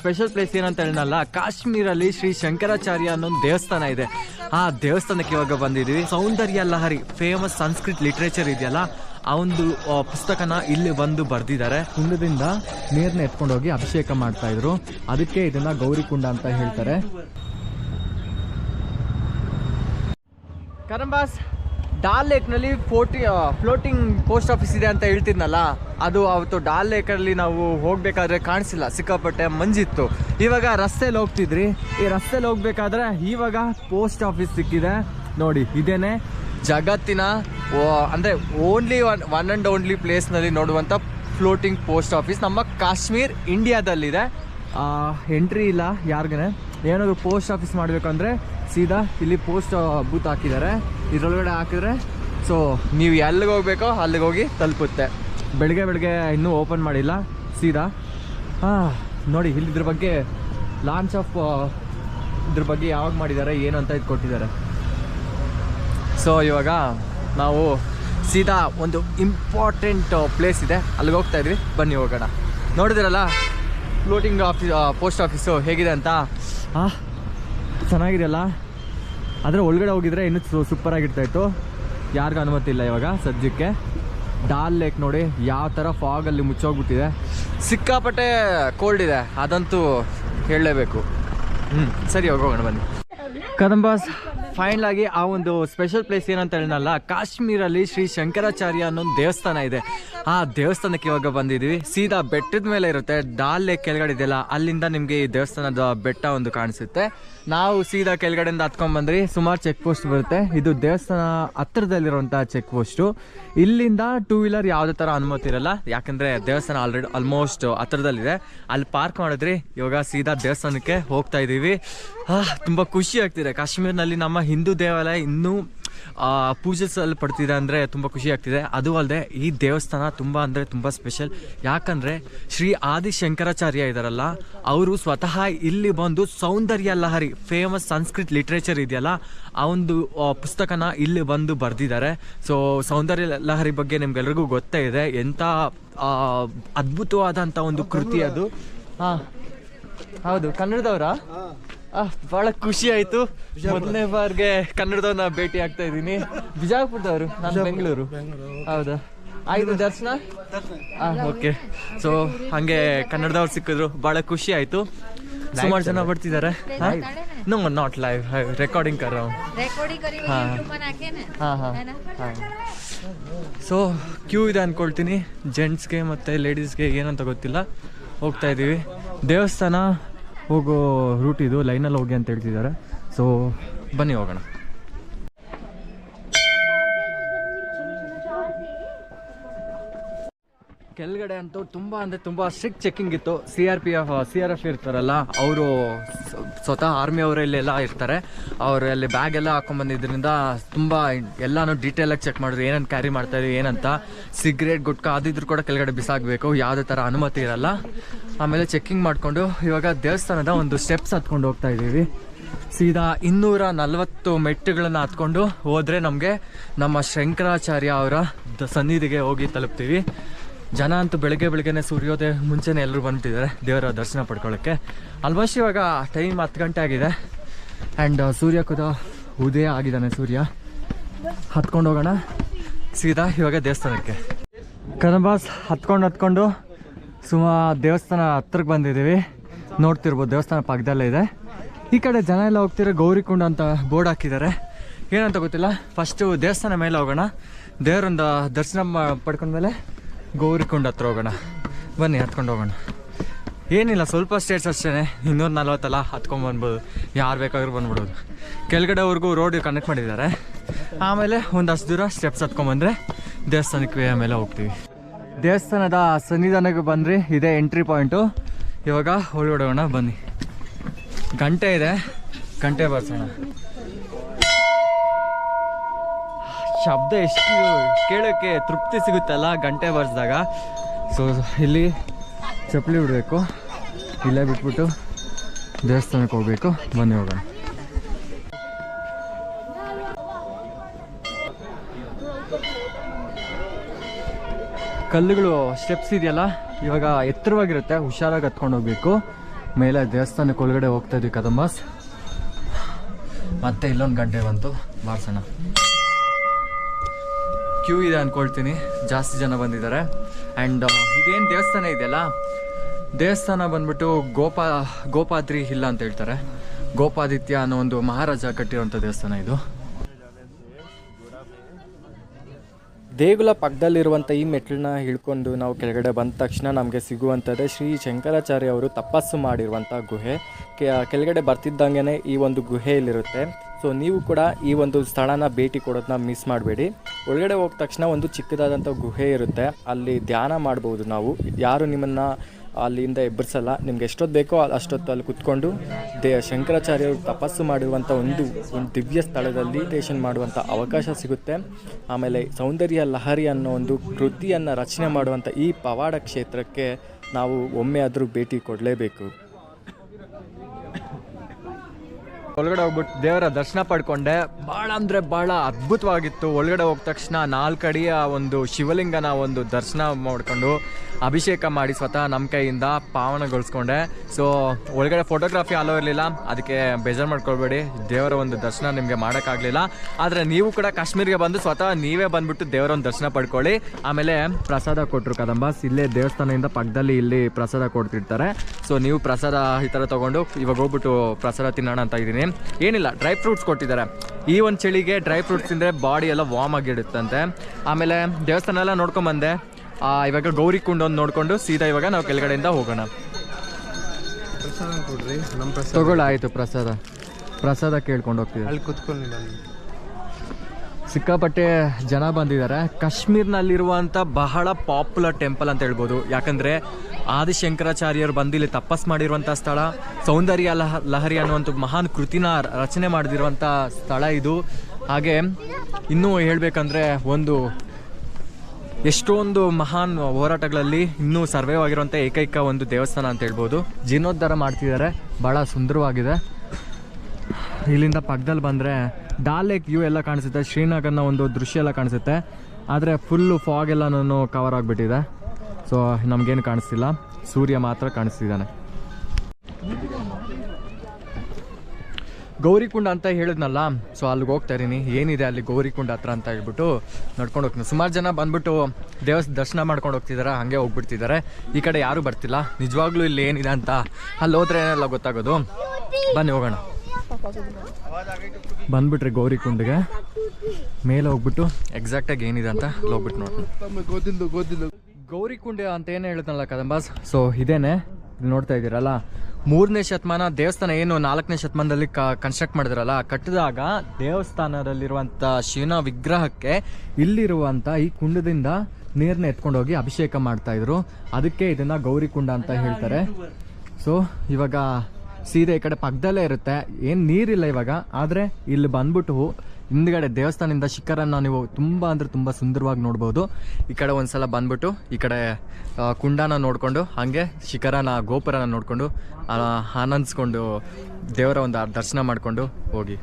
Special place ಏನಂತ ಹೇಳಲ್ಲ ಕಾಶ್ಮೀರಲ್ಲಿ ಶ್ರೀ ಶಂಕರಾಚಾರ್ಯ ಅನ್ನೋ ಒಂದು ದೇವಸ್ಥಾನ ಇದೆ. ಆ ದೇವಸ್ಥಾನಕ್ಕೆ ಇವಾಗ ಬಂದಿದ್ದೀವಿ. ಸೌಂದರ್ಯ ಲಹರಿ ಫೇಮಸ್ ಸಂಸ್ಕೃತ್ ಲಿಟ್ರೇಚರ್ ಇದೆಯಲ್ಲ, ಆ ಒಂದು ಪುಸ್ತಕನ ಇಲ್ಲಿ ಬಂದು ಬರ್ದಿದ್ದಾರೆ. ಕುಂಡದಿಂದ ನೀರ್ನ ಎತ್ಕೊಂಡೋಗಿ ಅಭಿಷೇಕ ಮಾಡ್ತಾ ಇದ್ರು. ಅದಕ್ಕೆ ಇದನ್ನ ಗೌರಿಕುಂಡ ಅಂತ ಹೇಳ್ತಾರೆ. ಕರಂಬಾಸ್ ಡಾಲ್ ಲೇಕ್ನಲ್ಲಿ ಫೋರ್ಟಿ ಫ್ಲೋಟಿಂಗ್ ಪೋಸ್ಟ್ ಆಫೀಸ್ ಇದೆ ಅಂತ ಹೇಳ್ತಿದ್ನಲ್ಲ, ಅದು ಅವತ್ತು ಡಾಲ್ ಲೇಕಲ್ಲಿ ನಾವು ಹೋಗಬೇಕಾದ್ರೆ ಕಾಣಿಸಿಲ್ಲ. ಸಿಕ್ಕಾಪಟ್ಟೆ ಮಂಜಿತ್ತು. ಇವಾಗ ರಸ್ತೆಲಿ ಹೋಗ್ತಿದ್ರಿ. ಈ ರಸ್ತೆಲಿ ಹೋಗ್ಬೇಕಾದ್ರೆ ಇವಾಗ ಪೋಸ್ಟ್ ಆಫೀಸ್ ಸಿಕ್ಕಿದೆ. ನೋಡಿ, ಇದೇನೆ ಜಗತ್ತಿನ ಅಂದರೆ only one one and only ಪ್ಲೇಸ್ನಲ್ಲಿ ನೋಡುವಂಥ ಫ್ಲೋಟಿಂಗ್ ಪೋಸ್ಟ್ ಆಫೀಸ್ ನಮ್ಮ ಕಾಶ್ಮೀರ್ ಇಂಡಿಯಾದಲ್ಲಿದೆ ಎಂಟ್ರಿ ಇಲ್ಲ ಯಾರಿಗೇನೆ. ಏನಾದ್ರು ಪೋಸ್ಟ್ ಆಫೀಸ್ ಮಾಡಬೇಕಂದ್ರೆ ಸೀದಾ ಇಲ್ಲಿ ಪೋಸ್ಟ್ ಬೂತ್ ಹಾಕಿದ್ದಾರೆ. ಇದರೊಳಗಡೆ ಹಾಕಿದ್ರೆ ಸೊ ನೀವು ಎಲ್ಲಿಗೆ ಹೋಗ್ಬೇಕೋ ಅಲ್ಲಿಗೆ ಹೋಗಿ ತಲುಪುತ್ತೆ. ಬೆಳಗ್ಗೆ ಬೆಳಗ್ಗೆ ಇನ್ನೂ ಓಪನ್ ಮಾಡಿಲ್ಲ, ಸೀದಾ. ಹಾಂ, ನೋಡಿ, ಇಲ್ಲಿ ಇದ್ರ ಬಗ್ಗೆ ಲಾಂಚ್ ಆಫ್ ಇದ್ರ ಬಗ್ಗೆ ಯಾವಾಗ ಮಾಡಿದ್ದಾರೆ, ಏನು ಅಂತ ಇದು ಕೊಟ್ಟಿದ್ದಾರೆ. ಸೊ ಇವಾಗ ನಾವು ಸೀದಾ ಒಂದು ಇಂಪಾರ್ಟೆಂಟ್ ಪ್ಲೇಸ್ ಇದೆ. ಅಲ್ಲಿಗೆ ಹೋಗ್ತಾ ಇದ್ವಿ. ಬನ್ನಿ, ಹೋಗೋಣ. ನೋಡಿದಿರಲ್ಲ ಫ್ಲೋಟಿಂಗ್ ಆಫೀಸ್ ಪೋಸ್ಟ್ ಆಫೀಸು ಹೇಗಿದೆ ಅಂತ? ಆ ಚೆನ್ನಾಗಿದೆಯಲ್ಲ? ಆದರೆ ಒಳಗಡೆ ಹೋಗಿದ್ರೆ ಇನ್ನೂ ಇತ್ತು. ಯಾರಿಗೂ ಅನುಮತಿ ಇಲ್ಲ ಇವಾಗ ಸದ್ಯಕ್ಕೆ. ಡಾಲ್ ಲೇಕ್ ನೋಡಿ ಯಾವ ಥರ ಫಾಗಲ್ಲಿ ಮುಚ್ಚೋಗ್ಬಿಟ್ಟಿದೆ. ಸಿಕ್ಕಾಪಟ್ಟೆ ಕೋಲ್ಡ್ ಇದೆ. ಅದಂತೂ ಹೇಳಲೇಬೇಕು. ಹ್ಞೂ ಸರಿ ಹೋಗೋಣ, ಬನ್ನಿ. ಕದಂಬಾಸ್ ಫೈನಲ್ ಆಗಿ ಆ ಒಂದು ಸ್ಪೆಷಲ್ ಪ್ಲೇಸ್ ಏನಂತ ಹೇಳಲ್ಲ ಕಾಶ್ಮೀರಲ್ಲಿ ಶ್ರೀ ಶಂಕರಾಚಾರ್ಯ ಅನ್ನೋ ಒಂದು ದೇವಸ್ಥಾನ ಇದೆ. ಆ ದೇವಸ್ಥಾನಕ್ಕೆ ಇವಾಗ ಬಂದಿದ್ದೀವಿ. ಸೀದಾ ಬೆಟ್ಟದ ಮೇಲೆ ಇರುತ್ತೆ. ಡಾಲ್ ಲೇಕ್ ಕೆಳಗಡೆ ಇದೆಯಲ್ಲ, ಅಲ್ಲಿಂದ ನಿಮಗೆ ಈ ದೇವಸ್ಥಾನದ ಬೆಟ್ಟ ಒಂದು ಕಾಣಿಸುತ್ತೆ. ನಾವು ಸೀದಾ ಕೆಳಗಡೆಯಿಂದ ಹತ್ಕೊಂಡ್ ಬಂದ್ರಿ. ಸುಮಾರು ಚೆಕ್ ಪೋಸ್ಟ್ ಬರುತ್ತೆ. ಇದು ದೇವಸ್ಥಾನ ಹತ್ತಿರದಲ್ಲಿರುವಂತಹ ಚೆಕ್ ಪೋಸ್ಟು ಇಲ್ಲಿಂದ ಟೂ ವೀಲರ್ ಯಾವುದೇ ಥರ ಅನುಮತಿ ಇರಲ್ಲ. ಯಾಕಂದ್ರೆ ದೇವಸ್ಥಾನ ಆಲ್ರೆಡಿ ಆಲ್ಮೋಸ್ಟ್ ಹತ್ರದಲ್ಲಿದೆ. ಅಲ್ಲಿ ಪಾರ್ಕ್ ಮಾಡಿದ್ರಿ. ಇವಾಗ ಸೀದಾ ದೇವಸ್ಥಾನಕ್ಕೆ ಹೋಗ್ತಾ ಇದ್ದೀವಿ ತುಂಬಾ ಖುಷಿ ಆಗ್ತಿದೆ. ಕಾಶ್ಮೀರ್ನಲ್ಲಿ ನಮ್ಮ ಹಿಂದೂ ದೇವಾಲಯ ಇನ್ನೂ ಆ, ಪೂಜಿಸಲ್ಪಡ್ತಿದೆ ಅಂದರೆ ತುಂಬ ಖುಷಿ ಆಗ್ತಿದೆ. ಅದು ಅಲ್ಲದೆ ಈ ದೇವಸ್ಥಾನ ತುಂಬ ಅಂದರೆ ತುಂಬ ಸ್ಪೆಷಲ್ ಯಾಕಂದರೆ ಶ್ರೀ ಆದಿ ಶಂಕರಾಚಾರ್ಯ ಇದಾರಲ್ಲ ಅವರು ಸ್ವತಃ ಇಲ್ಲಿ ಬಂದು ಸೌಂದರ್ಯ ಲಹರಿ ಫೇಮಸ್ ಸಂಸ್ಕೃತ್ ಲಿಟ್ರೇಚರ್ ಇದೆಯಲ್ಲ ಆ ಒಂದು ಪುಸ್ತಕನ ಇಲ್ಲಿ ಬಂದು ಬರೆದಿದ್ದಾರೆ. ಸೊ ಸೌಂದರ್ಯ ಲಹರಿ ಬಗ್ಗೆ ನಿಮ್ಗೆಲ್ರಿಗೂ ಗೊತ್ತೇ ಇದೆ. ಎಂಥ ಅದ್ಭುತವಾದಂಥ ಒಂದು ಕೃತಿ ಅದು. ಹಾಂ ಹೌದು. ಕನ್ನಡದವರಾ? ಬಹಳ ಖುಷಿ ಆಯ್ತು. ಮೊದಲನೇ ಬಾರ್ಗೆ ಕನ್ನಡದವ್ರನ್ನ ಭೇಟಿ ಆಗ್ತಾ ಇದ್ದೀನಿ. ಬಿಜಾಪುರದವರು ನಾನು ಬೆಂಗಳೂರು. ಹೌದಾ? ಆಯ್ತು ದರ್ಶನ? ಓಕೆ ಸೊ ಹಂಗೆ ಕನ್ನಡದವ್ರು ಸಿಕ್ಕಿದ್ರು. ಬಹಳ ಖುಷಿ ಆಯ್ತು. ಸುಮಾರು ಜನ ಬರ್ತಿದ್ದಾರೆ ನೋ ನಾಟ್ ಲೈವ್ ರೆಕಾರ್ಡಿಂಗ್ ಕರ್ ಸೊ ಕ್ಯೂ ಇದೆ ಅನ್ಕೊಳ್ತೀನಿ. ಜೆಂಟ್ಸ್ಗೆ ಮತ್ತು ಲೇಡೀಸ್ಗೆ ಏನಂತ ಗೊತ್ತಿಲ್ಲ. ಹೋಗ್ತಾ ಇದ್ದೀವಿ ದೇವಸ್ಥಾನ ಹೋಗೋ ರೂಟ್ ಇದು ಲೈನಲ್ಲಿ ಹೋಗಿ ಅಂತ ಹೇಳ್ತಿದ್ದಾರೆ. ಸೊ ಬನ್ನಿ ಹೋಗೋಣ. ಕೆಳಗಡೆ ಅಂತೂ ತುಂಬ ಅಂದರೆ ತುಂಬ ಸ್ಟ್ರಿಕ್ಟ್ ಚೆಕ್ಕಿಂಗ್ ಇತ್ತು. C R P F C R F ಇರ್ತಾರಲ್ಲ, ಅವರು ಸ್ವತಃ ಆರ್ಮಿ ಅವರು ಇಲ್ಲೆಲ್ಲ ಇರ್ತಾರೆ. ಅವರು ಅಲ್ಲಿ ಬ್ಯಾಗ್ ಎಲ್ಲ ಹಾಕೊಂಡ್ಬಂದಿದ್ದರಿಂದ ತುಂಬ ಎಲ್ಲಾನು ಡೀಟೇಲಾಗಿ ಚೆಕ್ ಮಾಡಿದ್ರು. ಏನೇನು ಕ್ಯಾರಿ ಮಾಡ್ತಾ ಇದೀವಿ ಏನಂತ. ಸಿಗ್ರೇಟ್ ಗುಟ್ಕಾ ಅದಿದ್ರು ಕೂಡ ಕೆಳಗಡೆ ಬಿಸಾಕಬೇಕು. ಯಾವುದೇ ಥರ ಅನುಮತಿ ಇರಲ್ಲ. ಆಮೇಲೆ ಚೆಕ್ಕಿಂಗ್ ಮಾಡಿಕೊಂಡು ಇವಾಗ ದೇವಸ್ಥಾನದ ಒಂದು ಸ್ಟೆಪ್ಸ್ ಹತ್ಕೊಂಡು ಹೋಗ್ತಾ ಇದ್ದೀವಿ. ಸೀದಾ ಇನ್ನೂರ ನಲವತ್ತು ಮೆಟ್ಟುಗಳನ್ನು ಹತ್ಕೊಂಡು ಹೋದರೆ ನಮಗೆ ನಮ್ಮ ಶಂಕರಾಚಾರ್ಯ ಅವರ ದ- ಸನ್ನಿಧಿಗೆ ಹೋಗಿ ತಲುಪ್ತೀವಿ. ಜನ ಅಂತೂ ಬೆಳಗ್ಗೆ ಬೆಳಗ್ಗೆನೆ ಸೂರ್ಯೋದಯ ಮುಂಚೆನೇ ಎಲ್ಲರೂ ಬಂದಿದ್ದಾರೆ ದೇವರ ದರ್ಶನ ಪಡ್ಕೊಳ್ಳೋಕ್ಕೆ. ಆಲ್ಮೋಸ್ಟ್ ಇವಾಗ ಟೈಮ್ ಹತ್ತು ಗಂಟೆ ಆಗಿದೆ. ಆ್ಯಂಡ್ ಸೂರ್ಯ ಕೂಡ ಉದಯ ಆಗಿದ್ದಾನೆ ಸೂರ್ಯ. ಹತ್ಕೊಂಡು ಹೋಗೋಣ. ಸೀದಾ ಇವಾಗ ದೇವಸ್ಥಾನಕ್ಕೆ. ಕನಬಾಸ್ ಹತ್ಕೊಂಡು ಹತ್ಕೊಂಡು ಸುಮಾ ದೇವಸ್ಥಾನ ಹತ್ರಕ್ಕೆ ಬಂದಿದ್ದೀವಿ. ನೋಡ್ತಿರ್ಬೋದು, ದೇವಸ್ಥಾನ ಪಕ್ಕದಲ್ಲೇ ಇದೆ. ಈ ಕಡೆ ಜನ ಎಲ್ಲ ಹೋಗ್ತಿರೋ ಗೌರಿಕುಂಡ ಅಂತ ಬೋರ್ಡ್ ಹಾಕಿದ್ದಾರೆ. ಏನಂತ ಗೊತ್ತಿಲ್ಲ. ಫಸ್ಟು ದೇವಸ್ಥಾನ ಮೇಲೆ ಹೋಗೋಣ. ದೇವರೊಂದು ದರ್ಶನ ಪಡ್ಕೊಂಡ್ಮೇಲೆ ಗೌರಿಕುಂಡ ಹತ್ರ ಹೋಗೋಣ. ಬನ್ನಿ, ಹತ್ಕೊಂಡು ಹೋಗೋಣ. ಏನಿಲ್ಲ, ಸ್ವಲ್ಪ ಸ್ಟೇಟ್ಸ್ ಅಷ್ಟೇ ಇನ್ನೂರು ನಲ್ವತ್ತಲ್ಲ, ಹತ್ಕೊಂಡ್ ಬಂದ್ಬೋದು ಯಾರು ಬೇಕಾದ್ರೂ ಬಂದ್ಬಿಡೋದು. ಕೆಳಗಡೆವರೆಗೂ ರೋಡ್ ಕನೆಕ್ಟ್ ಮಾಡಿದ್ದಾರೆ. ಆಮೇಲೆ ಒಂದಷ್ಟು ದೂರ ಸ್ಟೆಪ್ಸ್ ಹತ್ಕೊಂಡ್ಬಂದ್ರೆ ದೇವಸ್ಥಾನಕ್ಕೆ ಆಮೇಲೆ ಹೋಗ್ತೀವಿ. ದೇವಸ್ಥಾನದ ಸನ್ನಿಧಾನಕ್ಕೆ ಬಂದ್ರಿ, ಇದೇ ಎಂಟ್ರಿ ಪಾಯಿಂಟು ಇವಾಗ ಒಳಗಡೆ ಹೋಗೋಣ ಬನ್ನಿ. ಗಂಟೆ ಇದೆ. ಗಂಟೆ ಬರ್ಸೋಣ. ಶಬ್ದ ಎಷ್ಟು ಕೇಳೋಕ್ಕೆ ತೃಪ್ತಿ ಸಿಗುತ್ತಲ್ಲ ಗಂಟೆ ಬರ್ಸಿದಾಗ. ಸೊ ಇಲ್ಲಿ ಚಪ್ಪಲಿ ಬಿಡಬೇಕು. ಇಲ್ಲೇ ಬಿಟ್ಬಿಟ್ಟು ದೇವಸ್ಥಾನಕ್ಕೆ ಹೋಗ್ಬೇಕು. ಬನ್ನಿ ಹೋಗೋಣ. ಕಲ್ಲುಗಳು ಸ್ಟೆಪ್ಸ್ ಇದೆಯಲ್ಲ? ಇವಾಗ ಎತ್ತರವಾಗಿರುತ್ತೆ, ಹುಷಾರಾಗಿ ಹತ್ಕೊಂಡು ಹೋಗ್ಬೇಕು. ಮೇಲೆ ದೇವಸ್ಥಾನಕ್ಕೆ ಒಳಗಡೆ ಹೋಗ್ತಾ ಇದ್ವಿ, ಕದಂಬಾಸ್. ಮತ್ತೆ ಇಲ್ಲೊಂದು ಗಂಟೆ ಬಂತು, ಬಾರ್ಸೋಣ. ಕ್ಯೂ ಇದೆ ಅನ್ಕೊಳ್ತೀನಿ, ಜಾಸ್ತಿ ಜನ ಬಂದಿದ್ದಾರೆ. ಆ್ಯಂಡ್ ಇದೇನು ದೇವಸ್ಥಾನ ಇದೆಯಲ್ಲ? ದೇವಸ್ಥಾನ ಬಂದ್ಬಿಟ್ಟು ಗೋಪಾ, ಗೋಪಾದ್ರಿ ಹಿಲ್ಲ ಅಂತ ಹೇಳ್ತಾರೆ. ಗೋಪಾದಿತ್ಯ ಅನ್ನೋ ಒಂದು ಮಹಾರಾಜ ಕಟ್ಟಿರುವಂಥ ದೇವಸ್ಥಾನ ಇದು. ದೇಗುಲ ಪಕ್ಕದಲ್ಲಿರುವಂಥ ಈ ಮೆಟ್ಲನ್ನ ಹಿಡ್ಕೊಂಡು ನಾವು ಕೆಳಗಡೆ ಬಂದ ತಕ್ಷಣ ನಮಗೆ ಸಿಗುವಂಥದ್ದೇ ಶ್ರೀ ಶಂಕರಾಚಾರ್ಯ ಅವರು ತಪಸ್ಸು ಮಾಡಿರುವಂಥ ಗುಹೆ. ಕೆಳಗಡೆ ಬರ್ತಿದ್ದಂಗೆ ಈ ಒಂದು ಗುಹೆಯಲ್ಲಿರುತ್ತೆ. ಸೊ ನೀವು ಕೂಡ ಈ ಒಂದು ಸ್ಥಳನ ಭೇಟಿ ಕೊಡೋದನ್ನ ಮಿಸ್ ಮಾಡಬೇಡಿ. ಒಳಗಡೆ ಹೋದ ತಕ್ಷಣ ಒಂದು ಚಿಕ್ಕದಾದಂಥ ಗುಹೆ ಇರುತ್ತೆ. ಅಲ್ಲಿ ಧ್ಯಾನ ಮಾಡ್ಬೋದು ನಾವು. ಯಾರು ನಿಮ್ಮನ್ನು ಅಲ್ಲಿಂದ ಎಬ್ಬರಿಸಲ್ಲ, ನಿಮ್ಗೆ ಎಷ್ಟೊತ್ತು ಬೇಕೋ ಅಷ್ಟೊತ್ತು ಅಲ್ಲಿ ಕುತ್ಕೊಂಡು ದೇ ಶಂಕರಾಚಾರ್ಯರು ತಪಸ್ಸು ಮಾಡಿರುವಂಥ ಒಂದು ಒಂದು ದಿವ್ಯ ಸ್ಥಳದಲ್ಲಿ ಟೇಷನ್ ಮಾಡುವಂಥ ಅವಕಾಶ ಸಿಗುತ್ತೆ. ಆಮೇಲೆ ಸೌಂದರ್ಯ ಲಹರಿ ಅನ್ನೋ ಒಂದು ಕೃತಿಯನ್ನು ರಚನೆ ಮಾಡುವಂಥ ಈ ಪವಾಡ ಕ್ಷೇತ್ರಕ್ಕೆ ನಾವು ಒಮ್ಮೆ ಆದರೂ ಭೇಟಿ ಕೊಡಲೇಬೇಕು. ಒಳಗಡೆ ಹೋಗ್ಬಿಟ್ಟು ದೇವರ ದರ್ಶನ ಪಡ್ಕೊಂಡೆ. ಭಾಳ ಅಂದರೆ ಭಾಳ ಅದ್ಭುತವಾಗಿತ್ತು. ಒಳಗಡೆ ಹೋದ ತಕ್ಷಣ ನಾಲ್ಕಡಿಯ ಒಂದು ಶಿವಲಿಂಗನ ಒಂದು ದರ್ಶನ ಮಾಡ್ಕೊಂಡು ಅಭಿಷೇಕ ಮಾಡಿ ಸ್ವತಃ ನಮ್ಮ ಕೈಯಿಂದ ಪಾವನಗೊಳಿಸ್ಕೊಂಡೆ. ಸೊ ಒಳಗಡೆ ಫೋಟೋಗ್ರಫಿ ಅಲೋ ಇರಲಿಲ್ಲ. ಅದಕ್ಕೆ ಬೇಜಾರು ಮಾಡ್ಕೊಳ್ಬೇಡಿ. ದೇವರ ಒಂದು ದರ್ಶನ ನಿಮಗೆ ಮಾಡೋಕ್ಕಾಗಲಿಲ್ಲ. ಆದರೆ ನೀವು ಕೂಡ ಕಾಶ್ಮೀರಿಗೆ ಬಂದು ಸ್ವತಃ ನೀವೇ ಬಂದುಬಿಟ್ಟು ದೇವರ ಒಂದು ದರ್ಶನ ಪಡ್ಕೊಳ್ಳಿ. ಆಮೇಲೆ ಪ್ರಸಾದ ಕೊಟ್ಟರು ಕದಂಬಾಸ್ ಇಲ್ಲೇ ದೇವಸ್ಥಾನದಿಂದ ಪಕ್ಕದಲ್ಲಿ ಇಲ್ಲಿ ಪ್ರಸಾದ ಕೊಡ್ತಿರ್ತಾರೆ. ಸೊ ನೀವು ಪ್ರಸಾದ ಈ ಥರ ತೊಗೊಂಡು ಇವಾಗ ಹೋಗ್ಬಿಟ್ಟು ಪ್ರಸಾದ ತಿನ್ನೋಣ ಅಂತ ಇದ್ದೀನಿ. ಏನಿಲ್ಲ ಡ್ರೈ ಫ್ರೂಟ್ಸ್ ಕೊಟ್ಟಿದ್ದಾರೆ. ಈ ಒಂದು ಚಳಿಗೆ ಡ್ರೈ ಫ್ರೂಟ್ಸ್ ತಿಂದರೆ ಬಾಡಿ ಎಲ್ಲ ವಾರ್ಮ್ ಆಗಿಡುತ್ತಂತೆ. ಆಮೇಲೆ ದೇವಸ್ಥಾನ ಎಲ್ಲ ನೋಡ್ಕೊಂಬಂದೆ ಆ, ಇವಾಗ ಗೌರಿ ಕುಂಡ್ ಒಂದು ನೋಡಿಕೊಂಡು ಸೀದಾ ಇವಾಗ ನಾವು ಕೆಳಗಡೆಯಿಂದ ಹೋಗೋಣ. ನಮ್ಮ ಪ್ರಸಾದ. ತಗೊಳ್ಳ ಆಯಿತು ಪ್ರಸಾದ. ಪ್ರಸಾದ ಕೇಳ್ಕೊಂಡು ಹೋಗ್ತೀವಿ. ಅಲ್ಲಿ ಕುತ್ಕೊಂಡು ಸಿಕ್ಕಾಪಟ್ಟೆ ಜನ ಬಂದಿದ್ದಾರೆ. ಕಾಶ್ಮೀರ್ನಲ್ಲಿರುವಂಥ ಬಹಳ ಪಾಪ್ಯುಲರ್ ಟೆಂಪಲ್ ಅಂತ ಹೇಳ್ಬೋದು. ಯಾಕಂದರೆ ಆದಿಶಂಕರಾಚಾರ್ಯರು ಬಂದು ಇಲ್ಲಿ ತಪಸ್ ಮಾಡಿರುವಂಥ ಸ್ಥಳ, ಸೌಂದರ್ಯ ಲಹ, ಲಹರಿ ಅನ್ನುವಂಥ ಮಹಾನ್ ಕೃತಿನ ರಚನೆ ಮಾಡಿದಿರುವಂಥ ಸ್ಥಳ ಇದು. ಹಾಗೆ ಇನ್ನೂ ಹೇಳಬೇಕಂದ್ರೆ ಒಂದು ಎಷ್ಟೊಂದು ಮಹಾನ್ ಹೋರಾಟಗಳಲ್ಲಿ ಇನ್ನೂ ಸರ್ವೈವ್ ಆಗಿರುವಂಥ ಏಕೈಕ ಒಂದು ದೇವಸ್ಥಾನ ಅಂತ ಹೇಳ್ಬೋದು. ಜೀರ್ಣೋದ್ಧಾರ ಮಾಡ್ತಿದ್ದಾರೆ. ಭಾಳ ಸುಂದರವಾಗಿದೆ. ಇಲ್ಲಿಂದ ಪಕ್ಕದಲ್ಲಿ ಬಂದರೆ ಡಾಲ್ ಲೇಕ್ ವ್ಯೂ ಎಲ್ಲ ಕಾಣಿಸುತ್ತೆ, ಶ್ರೀನಗರ್ನ ಒಂದು ದೃಶ್ಯ ಎಲ್ಲ ಕಾಣಿಸುತ್ತೆ. ಆದರೆ ಫುಲ್ಲು ಫಾಗ್ ನಾನು ಕವರ್ ಆಗಿಬಿಟ್ಟಿದೆ. ಸೊ ನಮಗೇನು ಕಾಣಿಸ್ತಿಲ್ಲ. ಸೂರ್ಯ ಮಾತ್ರ ಕಾಣಿಸ್ತಿದ್ದಾನೆ. ಗೌರಿಕುಂಡ ಅಂತ ಹೇಳಿದ್ನಲ್ಲ ಸೊ ಅಲ್ಲಿಗೆ ಹೋಗ್ತಾ ಇದ್ದೀನಿ. ಏನಿದೆ ಅಲ್ಲಿ ಗೌರಿಕುಂಡ ಹತ್ರ ಅಂತ ಹೇಳ್ಬಿಟ್ಟು ನಡ್ಕೊಂಡು ಹೋಗ್ತೀನಿ. ಸುಮಾರು ಜನ ಬಂದ್ಬಿಟ್ಟು ದೇವಸ್ ದರ್ಶನ ಮಾಡ್ಕೊಂಡು ಹೋಗ್ತಿದ್ದಾರೆ ಹಾಗೆ ಹೋಗ್ಬಿಡ್ತಿದ್ದಾರೆ ಈ ಕಡೆ ಯಾರೂ ಬರ್ತಿಲ್ಲ. ನಿಜವಾಗ್ಲೂ ಇಲ್ಲಿ ಏನಿದೆ ಅಂತ ಅಲ್ಲಿ ಹೋದ್ರೆ ಏನೆಲ್ಲ ಗೊತ್ತಾಗೋದು? ಬನ್ನಿ ಹೋಗೋಣ. ಬಂದ್ಬಿಟ್ರಿ ಗೌರಿಕುಂಡಿಗೆ ಮೇಲೆ ಹೋಗ್ಬಿಟ್ಟು ಎಕ್ಸಾಕ್ಟಾಗಿ ಏನಿದೆ ಅಂತ ಹೋಗ್ಬಿಟ್ಟು ನೋಡಿ ಗೊತ್ತಿಲ್ಲ ಗೌರಿಕುಂಡ ಅಂತ ಏನು ಹೇಳ್ತಾನಲ್ಲ ಕದಂಬಾಸ್? ಸೊ ಇದೇನೆ ನೋಡ್ತಾ ಇದ್ದೀರಲ್ಲ, ಮೂರನೇ ಶತಮಾನ ದೇವಸ್ಥಾನ ಏನು ನಾಲ್ಕನೇ ಶತಮಾನದಲ್ಲಿ ಕನ್ಸ್ಟ್ರಕ್ಟ್ ಮಾಡಿದ್ರಲ್ಲ, ಕಟ್ಟಿದಾಗ ದೇವಸ್ಥಾನದಲ್ಲಿರುವಂಥ ಶಿವನ ವಿಗ್ರಹಕ್ಕೆ ಇಲ್ಲಿರುವಂಥ ಈ ಕುಂಡದಿಂದ ನೀರನ್ನ ಎತ್ಕೊಂಡು ಹೋಗಿ ಅಭಿಷೇಕ ಮಾಡ್ತಾ ಇದ್ರು. ಅದಕ್ಕೆ ಇದನ್ನ ಗೌರಿಕುಂಡ ಅಂತ ಹೇಳ್ತಾರೆ. ಸೊ ಇವಾಗ ಸೀದಾ ಈ ಕಡೆ ಪಕ್ಕದಲ್ಲೇ ಇರುತ್ತೆ. ಏನು ನೀರಿಲ್ಲ ಇವಾಗ, ಆದರೆ ಇಲ್ಲಿ ಬಂದ್ಬಿಟ್ಟು ಹಿಂದ್ಗಡೆ ದೇವಸ್ಥಾನದಿಂದ ಶಿಖರನ್ನ ನೀವು ತುಂಬ ಅಂದರೆ ತುಂಬ ಸುಂದರವಾಗಿ ನೋಡ್ಬೋದು. ಈ ಕಡೆ ಒಂದ್ಸಲ ಬಂದ್ಬಿಟ್ಟು ಈ ಕಡೆ ಕುಂಡನ ನೋಡಿಕೊಂಡು, ಹಾಗೆ ಶಿಖರನ, ಗೋಪುರನ ನೋಡಿಕೊಂಡು ಆನಂದಿಸ್ಕೊಂಡು ದೇವರ ಒಂದು ದರ್ಶನ ಮಾಡಿಕೊಂಡು ಹೋಗಿ.